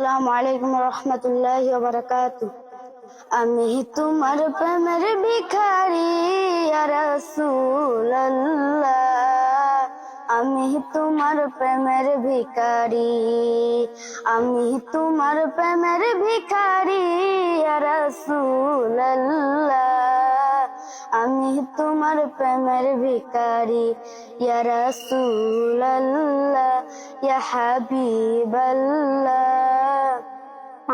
আসসালামু আলাইকুম রহমতুল্লাহ বারাকাত আমি তোমার প্রেমের ভিখারি রসুল্লাহ আমি তোমার প্রেমের ভিখারি, আমি তোমার প্রেমের ভিখারি রসুল্লাহ তোমার প্রেমের ভিখারি, ইয়া রাসূলুল্লাহ, ইয়া হাবিবাল্লাহ।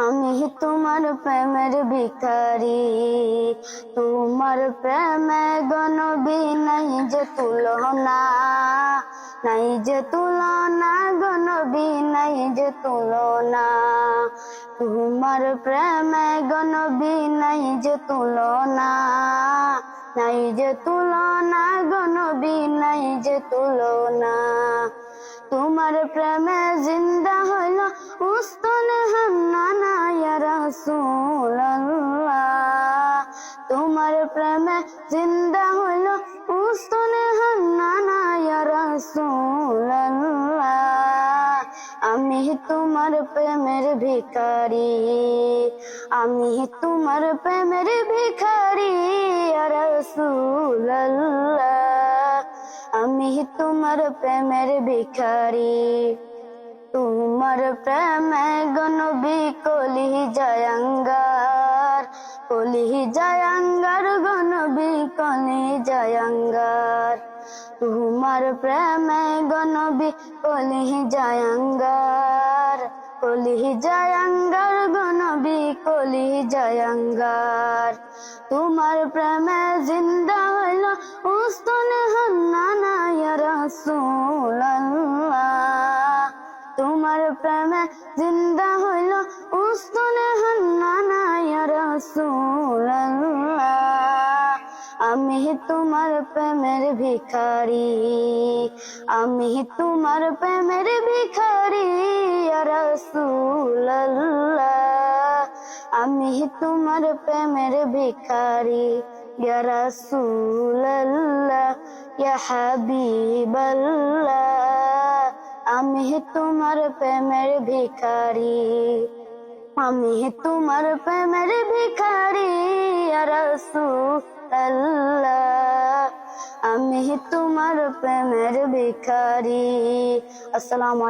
আমি তোমার প্রেমের ভিখারি, তোমার প্রেমে গনবি নাই যে তুলনা, নাই যে তুলনা গনবি নাই যে তুলনা। তোমার প্রেমে গনবি নাই যে তুলনা। নাই যে তুলনা গনবি নাই যে তুলনা। তোমার প্রেমে জিন্দা হইল উস্তনে হান্নানা, ইয়া রাসূলুল্লাহ। তোমার প্রেমে জিন্দা হইল উস্তনে হান্নানা, ইয়া রাসূলুল্লাহ। আমি তোমার প্রেমের ভিখারি, আমি তোমার প্রেমের ভিখারি রাসূলুল্লাহ। আমি তোমার প্রেমের ভিখারি। তোমার প্রেমে গনবি কলি জয়ঙ্গার কলি জয়ঙ্গার কলি জয়ঙ্গার তোমার প্রেমে গণবি কলি জয়ঙ্গার কলি জয়ঙ্গার গণবি কলি জয়ঙ্গার তোমার প্রেমে জিন্দা হইল উস্তনে হান্নানা ইয়া তোমার প্রেমে জিন্দা হইল উস্তনে হান্নানা ইয়া রাসূলুল্লাহ তোমার প্রেমের ভিখারি। আমি তোমার প্রেমের ভিখারি, ইয়া আমি তোমার প্রেমের ভিখারি রাসূলুল্লাহ, ইয়া আমি তোমার প্রেমের ভিখারি, আমি তোমার প্রেমের ভিখারি, ইয়া রাসূলুল্লাহ। আমি তোমার প্রেমের ভিখারি আসসালামু